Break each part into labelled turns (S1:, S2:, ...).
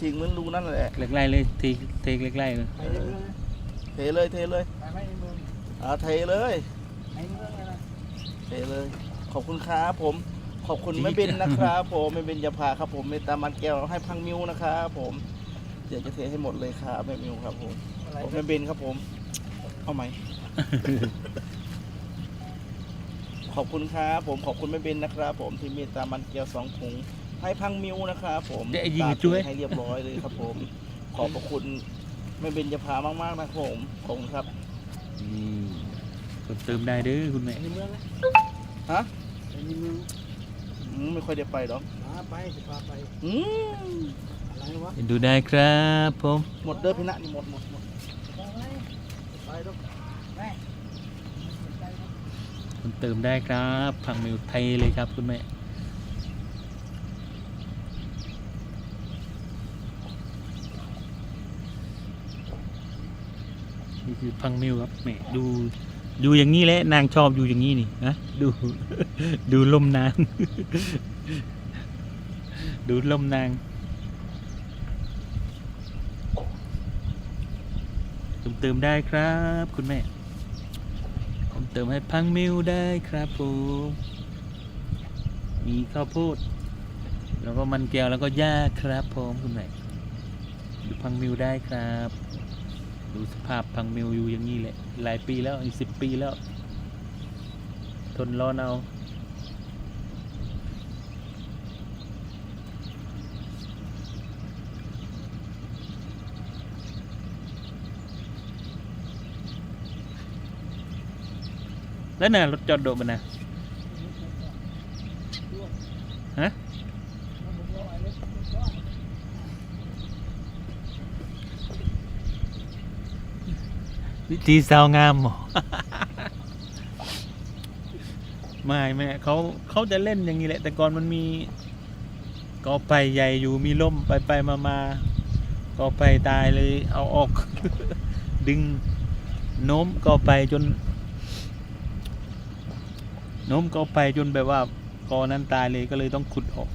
S1: ฉีกเหมือนรูนั่นแหละ
S2: ใกล้ๆเลยทีเทใกล้ๆเลย
S3: ไปในเมือง
S1: เทเลยเทเลย
S3: ไปไม่ในเมือง
S1: อ่าเทเลย
S3: ในเมืองเลยนะ
S1: เทเลย ขอบคุณครับผม ขอบคุณแม่เบนนะครับผมแม่เบนยาพาครับผมเมตตามันแก้วให้พังมิวนะครับผมเดี๋ยวจะเทให้หมดเลยครับแม่มิวครับผม
S3: อะไร
S1: ขอบแม่เบนครับผม เอาไหม ขอบคุณครับผมขอบคุณแม่เบนนะครับผมที่เมตตามันแก้วสองถุง ให้พังมิวนะครับผม
S2: เดี๋ยวไอ้ยิง
S1: ตา
S2: ช่วย
S1: ให้เรียบร้อยเลยครับผม ขอบพระคุณแม่เบนยาพามากๆนะครับผมขอบคุณครับ
S2: นี่กดเติมได้เด้อคุณแม่
S3: ในเมืองนะ
S1: ฮะ
S3: ในเมือง
S1: อืมไม่ค่อยได้ไปหรอก
S3: อ่าไปจะพาไป
S1: อืม
S3: อะไรวะ
S2: ดูได้ครับผม
S1: หมดเด้อพี่ณะนี่หมดหมดหมด
S3: ไปไหมไปลูกแม่
S2: กดเติมได้ครับพังมิวไทยเลยครับคุณแม่ คือพังมิวครับแม่ดูดูอย่างนี้แหละนางชอบอยู่อย่างนี้นี่นะดู ดูลมนาง ดูลมนางเติมเติมได้ครับ คุณแม่ผมเติมให้พังมิวได้ครับผมมีข้าวโพดแล้วก็มันแก้วแล้วก็หญ้าครับผมคุณแม่ดูพังมิวได้ครับ ดูสภาพพังเมิวอยู่อย่างนี้แหละ หลายปีแล้วอีกสิบปีแล้ว ทนร้อนเอาแล้วน่ะรถจอดโดดมันะ วิธีสาวงามเหรอไม่แม่เขาเขาจะเล่นอย่างนี้แหละ แต่ก่อนมันมีกอไผ่ใหญ่อยู่มีล่มไปไปมามากอไผ่ตายเลย เอาออก ดึงโน้มกอไผ่จนโน้มกอไผ่จนแบบว่ากอนั้นตายเลยก็เลยต้องขุดออก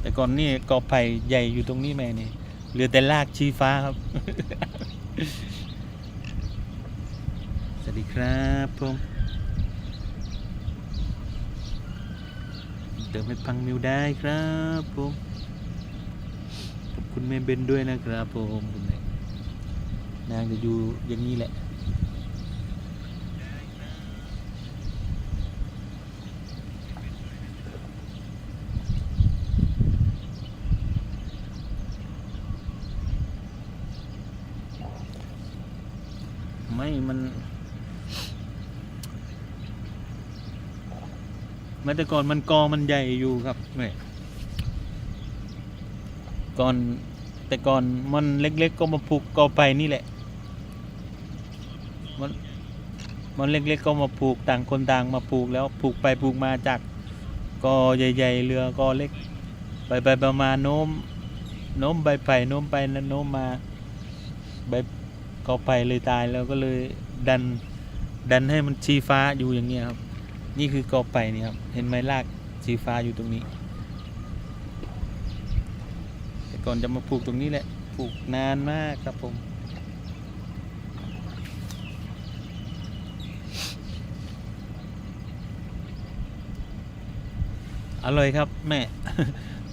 S2: แต่ก่อนนี่กอไผ่ใหญ่อยู่ตรงนี้แม่นี่เหลือแต่รากชี้ฟ้าครับ วัสดีครับผมเติมให้พังมิวได้ครับผมขอบคุณแม่เบนด้วยนะครับผมนางจะอยู่อย่างนี้แหละ ไม่มัน แต่ก่อนมันกอมันใหญ่อยู่ครับแม่ก่อนแต่ก่อนมันเล็ก ๆ ก็มาผูกกอไปนี่แหละ มันมันเล็กๆก็มาผูกต่างคนต่างมาผูกแล้วผูกไปผูกมาจากกอใหญ่ ๆ เรือกอเล็ก ไปไปประมาณโน้มโน้มใบไผ่โน้มไปโน้มมาใบก็ไปเลยตายแล้วก็เลยดันดันให้มันชี้ฟ้าอยู่อย่างเงี้ยครับ นี่คือกอไปนี่ครับ เห็นไหมรากชีฟ้าอยู่ตรงนี้ แต่ก่อนจะมาปลูกตรงนี้แหละ ปลูกนานมากครับผม อร่อยครับแม่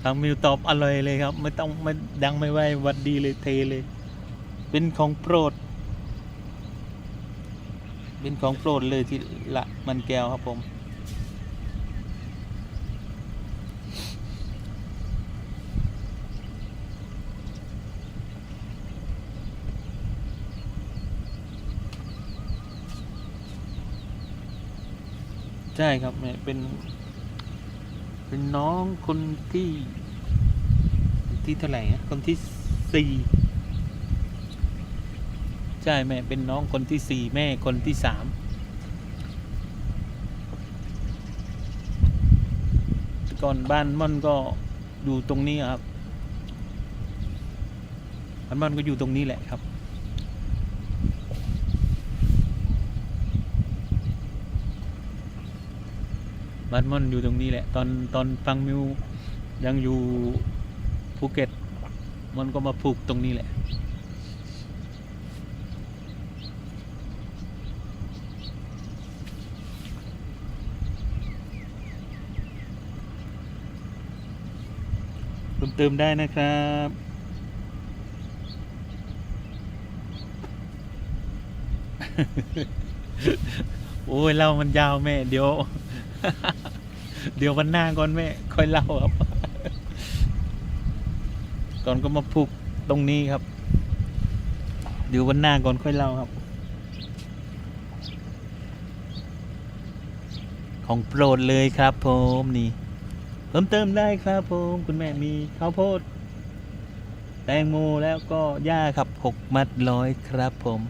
S2: ทางมิวตอบอร่อยเลยครับ ไม่ต้องไม่ดังไม่ไหววัดดีเลยเทเลย เป็นของโปรด เป็นของโปรดเลยที่ละมันแก้วครับผม ใช่ครับเนี่ยเป็น เป็นน้องคนที่ ที่เท่าไหร่คนที่สี่ ใช่แม่เป็นน้องคนที่สี่แม่คนที่สามก่อนบ้านม่อนก็อยู่ตรงนี้ครับบ้านม่อนก็อยู่ตรงนี้แหละครับบ้านม่อนอยู่ตรงนี้แหละ ตอนตอนฟังมิวยังอยู่ภูเก็ตมันก็มาผูกตรงนี้แหละ มเติมได้นะครับโอ้ยเล่ามันยาวแม่ เดี๋ยว เดี๋ยววันหน้าก่อนแม่ ค่อยเล่าครับ ก่อนก็มาผูกตรงนี้ครับ เดี๋ยววันหน้าก่อนค่อยเล่าครับ ของโปรดเลยครับผมนี่ เพิ่มเติมได้ครับผมคุณแม่มีข้าวโพด แตงโมแล้วก็หญ้าครับหกมัดร้อยครับผม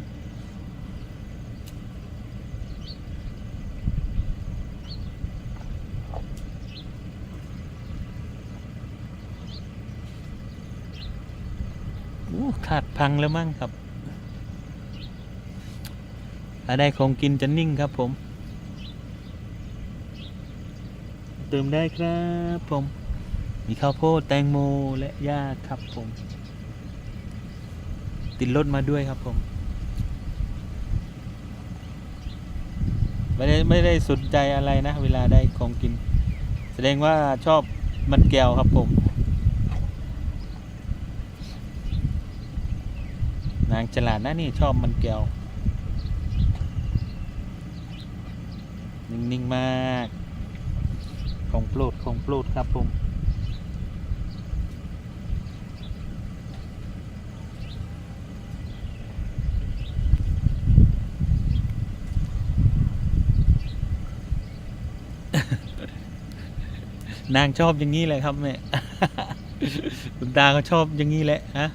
S2: อู้ขาดพังแล้วมั้งครับถ้าได้ของกินจะนิ่งครับผม เติมได้ครับผม มีข้าวโพดแตงโมและหญ้าครับผม ติดรถมาด้วยครับผมไม่ได้ไม่ได้สนใจอะไรนะ เวลาได้ของกิน แสดงว่าชอบมันแก้วครับผม นางฉลาดนะนี่ชอบมันแก้ว นิ่ง ๆ มาก ของโปรดของโปรดครับผมนางชอบอย่างนี้เลยครับแม่คุณตาก็ชอบอย่างนี้แหละฮะ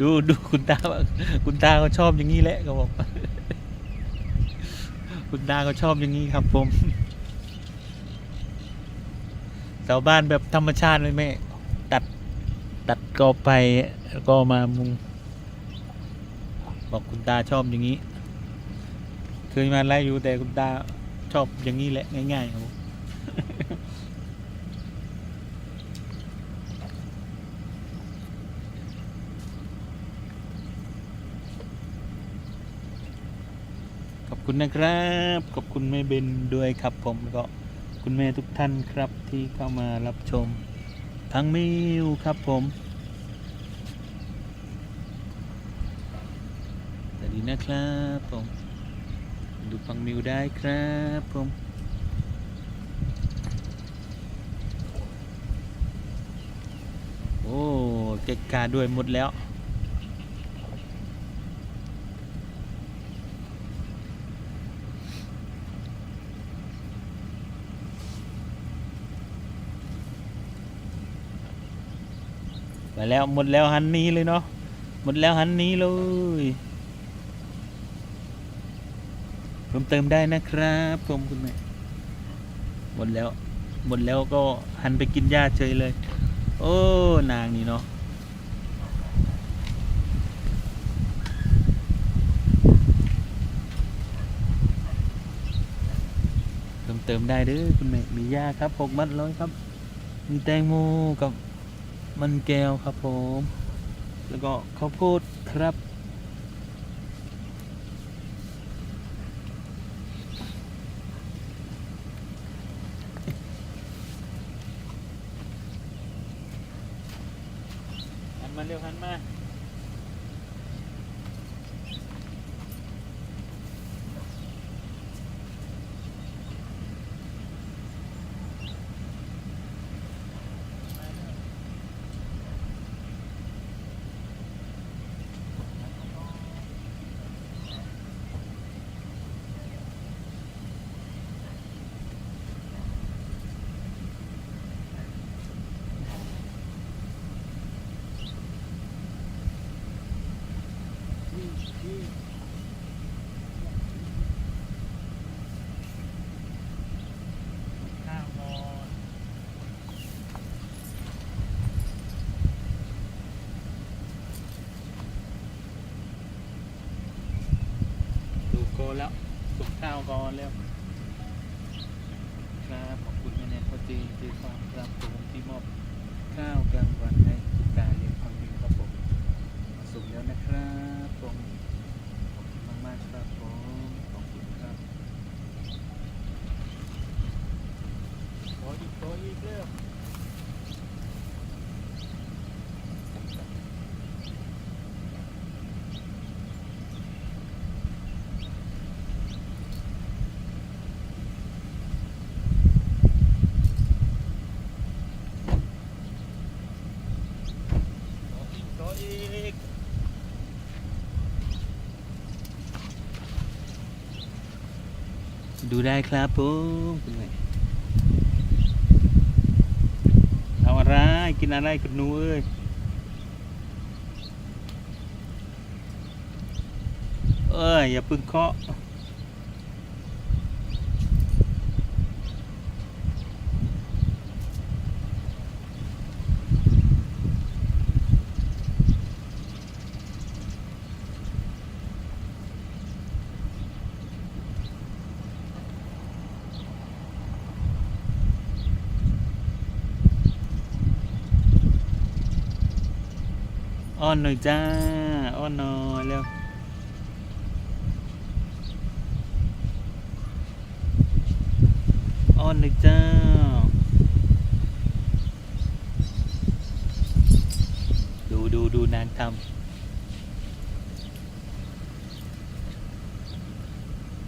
S2: ดูดูคุณตาว่าคุณตาก็ชอบอย่างนี้แหละเขาบอก คุณตาก็ชอบอย่างนี้ครับผม เสาบ้านแบบธรรมชาติเลยแม่ ตัดตัดกอไปก็มามุง บอกคุณตาชอบอย่างนี้ เคยมาไล่อยู่แต่คุณตาชอบอย่างนี้แหละง่ายๆครับขอบคุณนะครับ ขอบคุณแม่เบนด้วยครับผมแล้วก็ คุณแม่ทุกท่านครับที่เข้ามารับชมทั้งมิวครับผมสวัสดีนะครับผมดูฟังมิวได้ครับผมโอ้เก็กกาด้วยหมดแล้ว แล้วหมดแล้วหันนี้เลยเนาะหมดแล้วหันนี้เลย เพิ่มเติมได้นะครับผมคุณแม่หมดแล้วหมดแล้วก็หันไปกินหญ้าเฉยเลย โอ้นางนี่เนาะเพิ่มเติมได้เด้อคุณแม่มีหญ้าครับหกมัดร้อยครับ มีแตงโมกับ มันแก้วครับผม แล้วก็ข้าวโพดครับ หันมาเร็วหันมา ข้าวก่อนดูโกน แล้วสุกข้าวก่อนแล้วครับขอบคุณแม่แนนพ่อจีจีฟองครับผมที่มอบข้าวกลางวันให้ทุก ดูได้ครับผมเอาอะไรกินอะไรคุณหนูเอ้ยเอ้ยอย่าพึ่งเคาะ อ้อนหน่อยจ้า อ้อนนอยเร็วอ้อนหน่อยจ้าดูดูดูนางทำ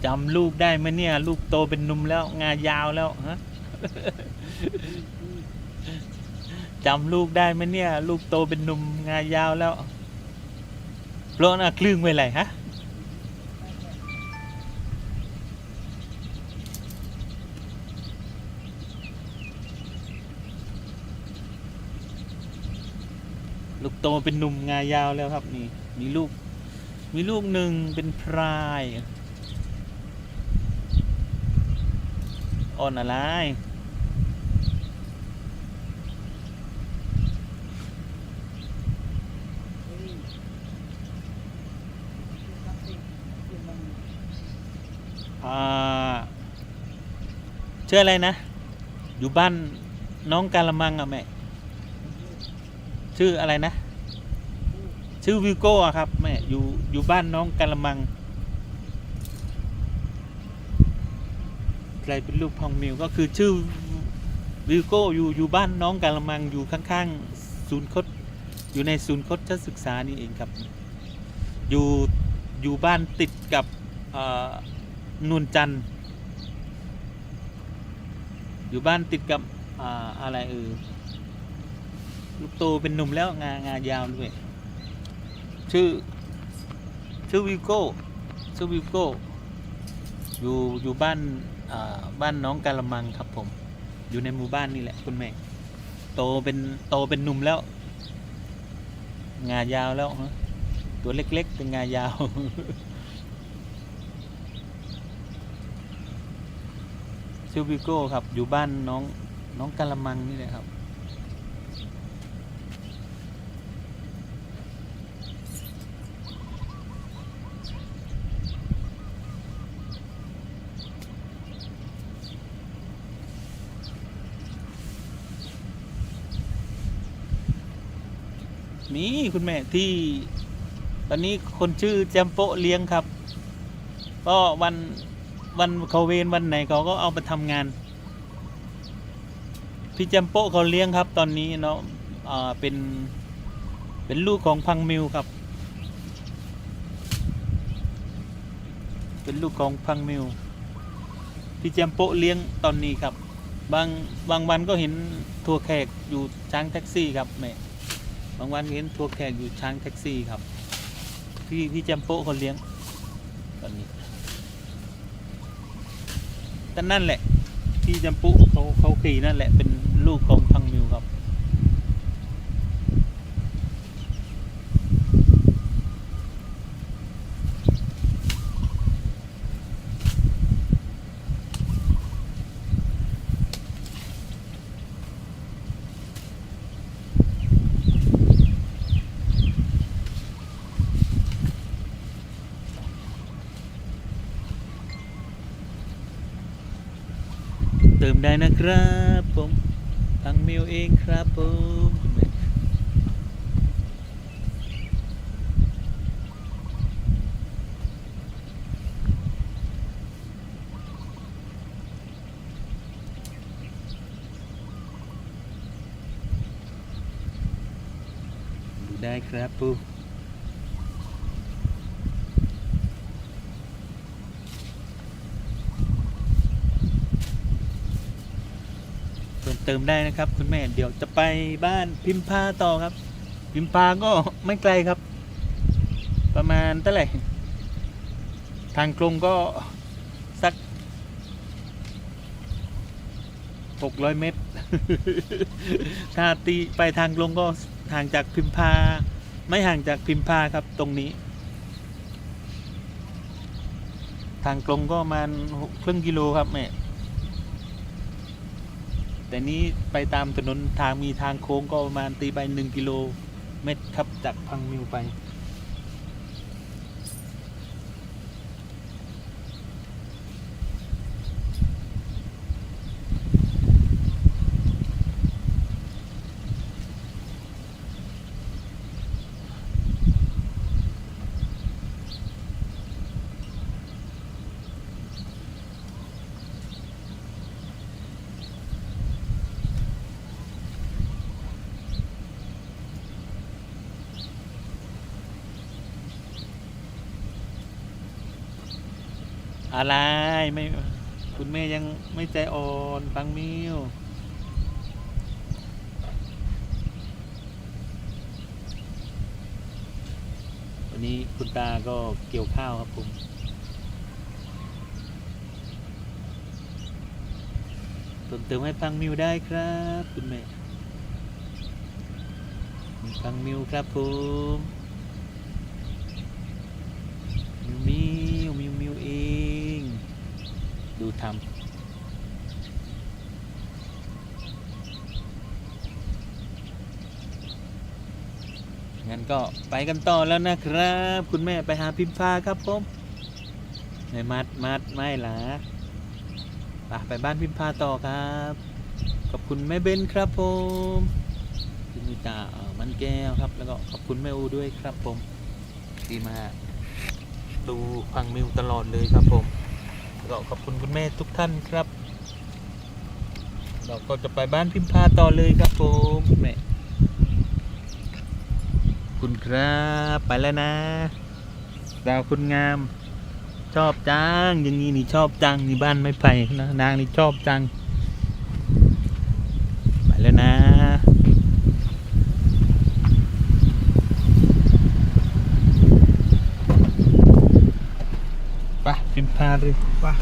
S2: จำลูกได้ไหมเนี่ย ลูกโตเป็นหนุ่มแล้ว งายาวแล้วฮะ จำลูกได้ไหมเนี่ย ลูกโตเป็นหนุ่มงายาวแล้วเพราะน่ะคลึงไว้ไรฮะลูกโตเป็นหนุ่มงายาวแล้วครับนี่มีลูก มีลูกหนึ่งเป็นพรายอ่อนอะไร ชื่ออะไรนะ อยู่บ้านน้องกาละมังอะแม่ ชื่ออะไรนะ ชื่อวิวโก้อะครับแม่ อยู่อยู่บ้านน้องกาละมังใครเป็นลูกพองมิวก็คือชื่อวิวโก้อยู่อยู่บ้านน้องกาละมังอยู่ข้างๆศูนย์คดอยู่ในศูนย์คดศึกษานี่เองครับ อยู่อยู่บ้านติดกับ เอ่อนวลจันอยู่บ้านติดกับอ่าอะไรเออลูกโตเป็นหนุ่มแล้วงางายาวด้วย ชื่อ ชื่อวิโก้ชื่อวิโก้อยู่อยู่บ้านอ่าบ้านน้องกาละมังครับผม อยู่ในหมู่บ้านนี่แหละคุณแม่ โตเป็นโตเป็นหนุ่มแล้ว งายาวแล้วฮะตัวเล็กๆเป็นงายาว ชื่อวิโก้ครับ อยู่บ้านน้องน้องกะละมังนี่แหละครับมีคุณแม่ที่ตอนนี้คนชื่อแจมโปะเลี้ยงครับ ก็วัน วันเขาเวนวันไหนเขาก็เอาไปทำงาน พี่แจมโปะเขาเลี้ยงครับ ตอนนี้เนาะเป็นเป็นลูกของพังมิวครับ เป็นลูกของพังมิวพี่แจมโปะเลี้ยงตอนนี้ครับ บางบางวันก็เห็นทัวร์แขกอยู่ช้างแท็กซี่ครับแม่บางวันเห็นทัวร์แขกอยู่ช้างแท็กซี่ครับ พี่พี่แจมโปะเขาเลี้ยงตอนนี้ แต่นั่นแหละ ที่จำปุเขาเขาขี่นั่นแหละเป็นลูกของพังมิวครับ ติมได้นะครับผมพังมิวเองครับผมดูได้ครับปู เติมได้นะครับ คุณแม่เดี๋ยวจะไปบ้านพิมพาต่อครับ พิมพาก็ไม่ไกลครับ ประมาณเท่าไหร่ทางกรงก็สัก600เมตร ถ้าตีไปทางลงก็ห่างจากพิมพา ไม่ห่างจากพิมพาครับตรงนี้ ทางตรงก็ประมาณหกครึ่งกิโลครับแม่ แต่นี้ไปตามถนนทางมีทางโค้งก็ประมาณตีไปหนึ่งกิโลเมตรครับจากพังมิวไป อะไรไม่คุณแม่ยังไม่ใจอ่อนฟังมิววันนี้คุณตาก็เกี่ยวข้าวครับผมเติมเติมให้ฟังมิวได้ครับ คุณแม่ฟังมิวครับผมวมิวมิวมิวเอง ดูทำงั้นก็ไปกันต่อแล้วนะครับ คุณแม่ไปหาพิมพาครับผมไม่มัดมัดไม่หลาไปไปบ้านพิมพาต่อครับ ขอบคุณแม่เบนครับผมคุณมิตาเออมันแก้วครับ แล้วก็ขอบคุณแม่อูด้วยครับผมที่มาดูฟังมิวตลอดเลยครับผม ก็ขอบคุณคุณแม่ทุกท่านครับ เราก็จะไปบ้านพิมพาต่อเลยครับผมคุณแม่คุณครับไปแล้วนะดาวคุณงาม ชอบจังอย่างนี้นี่ชอบจังนี่บ้านไม่ไผ่นะนางนี่ชอบจังไปแล้วนะ
S3: hari. Wah,